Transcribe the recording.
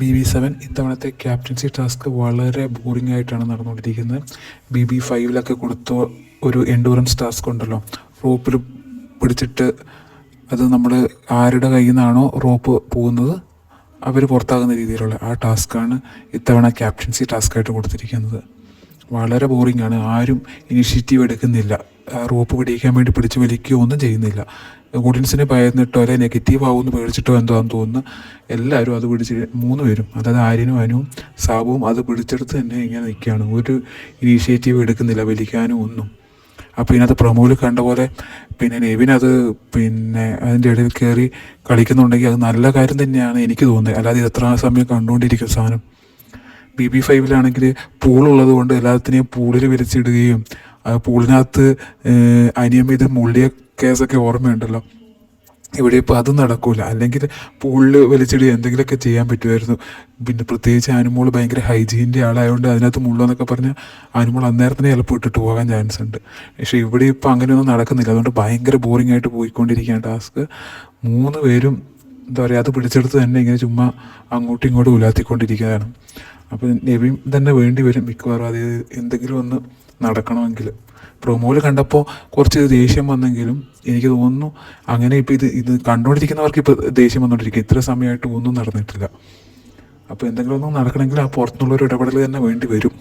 B B seven ഇത്തവണത്തെ captaincy task വളരെ boring ആയിട്ടാണ് നടന്നുകൊണ്ടിരിക്കുന്നത്. ബി ബി ഫൈവിലൊക്കെ കൊടുത്ത ഒരു എൻഡൂറൻസ് ടാസ്ക് ഉണ്ടല്ലോ. റോപ്പിൽ പിടിച്ചിട്ട് അത് നമ്മൾ ആരുടെ കയ്യിൽ നിന്നാണോ റോപ്പ് പോകുന്നത് അവർ പുറത്താകുന്ന രീതിയിലുള്ള ആ ടാസ്ക്കാണ് ഇത്തവണ ക്യാപ്റ്റൻസി ടാസ്ക്കായിട്ട് കൊടുത്തിരിക്കുന്നത്. വളരെ ബോറിംഗ് ആണ് ആരും ഇനിഷ്യേറ്റീവ് എടുക്കുന്നില്ല. റോപ്പ് പിടിക്കാൻ വേണ്ടി പിടിച്ച് വലിക്കുകയോ ഒന്നും ചെയ്യുന്നില്ല. ഓഡിയൻസിനെ ഭയന്നിട്ടോ അല്ലെങ്കിൽ നെഗറ്റീവ് ആവുമെന്ന് പേടിച്ചിട്ടോ എന്താണെന്ന് തോന്നുന്നു. എല്ലാവരും അത് പിടിച്ച് മൂന്ന് പേരും അതായത് ആര്യനും അനുവും സാബുവും അത് പിടിച്ചെടുത്ത് തന്നെ ഇങ്ങനെ നിൽക്കുകയാണ്. ഒരു ഇനീഷ്യേറ്റീവ് എടുക്കുന്നില്ല വലിക്കാനും ഒന്നും. അപ്പോൾ ഇതിനകത്ത് പ്രൊമോയിൽ കണ്ട പോലെ പിന്നെ നെവിൻ അത് പിന്നെ അതിന്റെ ഇടയിൽ കയറി കളിക്കുന്നുണ്ടെങ്കിൽ അത് നല്ല കാര്യം തന്നെയാണ് എനിക്ക് തോന്നുന്നത്. അല്ലാതെ ഇത് എത്ര സമയം കണ്ടുകൊണ്ടിരിക്കും സാധനം. ബി ബി ഫൈവിലാണെങ്കിൽ പൂളുള്ളത് കൊണ്ട് എല്ലാത്തിനെയും പൂളിൽ വലിച്ചിടുകയും ആ പൂളിനകത്ത് അനിയമിത മുള്ളിയ കേസൊക്കെ ഓർമ്മയുണ്ടല്ലോ. ഇവിടെ ഇപ്പോൾ അതും നടക്കില്ല അല്ലെങ്കിൽ പൂളിൽ വലിച്ചെടി എന്തെങ്കിലുമൊക്കെ ചെയ്യാൻ പറ്റുമായിരുന്നു. പിന്നെ പ്രത്യേകിച്ച് അനുമോൾ ഭയങ്കര ഹൈജീന്റെ ആളായതുകൊണ്ട് അതിനകത്ത് മുള്ളെന്നൊക്കെ പറഞ്ഞാൽ അനുമോൾ അന്നേരം തന്നെ ചിലപ്പോൾ ഇട്ടിട്ട് പോകാൻ ചാൻസ് ഉണ്ട്. പക്ഷേ ഇവിടെ ഇപ്പോൾ അങ്ങനെയൊന്നും നടക്കുന്നില്ല. അതുകൊണ്ട് ഭയങ്കര ബോറിംഗ് ആയിട്ട് പോയിക്കൊണ്ടിരിക്കുകയാണ് ടാസ്ക്. മൂന്ന് പേരും എന്താ പറയുക അത് പിടിച്ചെടുത്ത് തന്നെ ഇങ്ങനെ ചുമ്മാ അങ്ങോട്ടും ഇങ്ങോട്ടും ഉലാത്തിക്കൊണ്ടിരിക്കുകയാണ്. അപ്പോൾ നെവിയും തന്നെ വേണ്ടി വരും മിക്കവാറും. അത് എന്തെങ്കിലും ഒന്ന് നടക്കണമെങ്കിൽ. പ്രൊമോയിൽ കണ്ടപ്പോൾ കുറച്ച് ദേഷ്യം വന്നെങ്കിലും എനിക്ക് തോന്നുന്നു അങ്ങനെ ഇപ്പോൾ ഇത് ഇത് കണ്ടുകൊണ്ടിരിക്കുന്നവർക്ക് ഇപ്പോൾ ദേഷ്യം വന്നുകൊണ്ടിരിക്കുക ഇത്ര സമയമായിട്ട് ഒന്നും നടന്നിട്ടില്ല. അപ്പോൾ എന്തെങ്കിലും ഒന്നും നടക്കണമെങ്കിൽ ആ പുറത്തുനിന്നുള്ളൊരു ഇടപെടൽ തന്നെ വേണ്ടി വരും.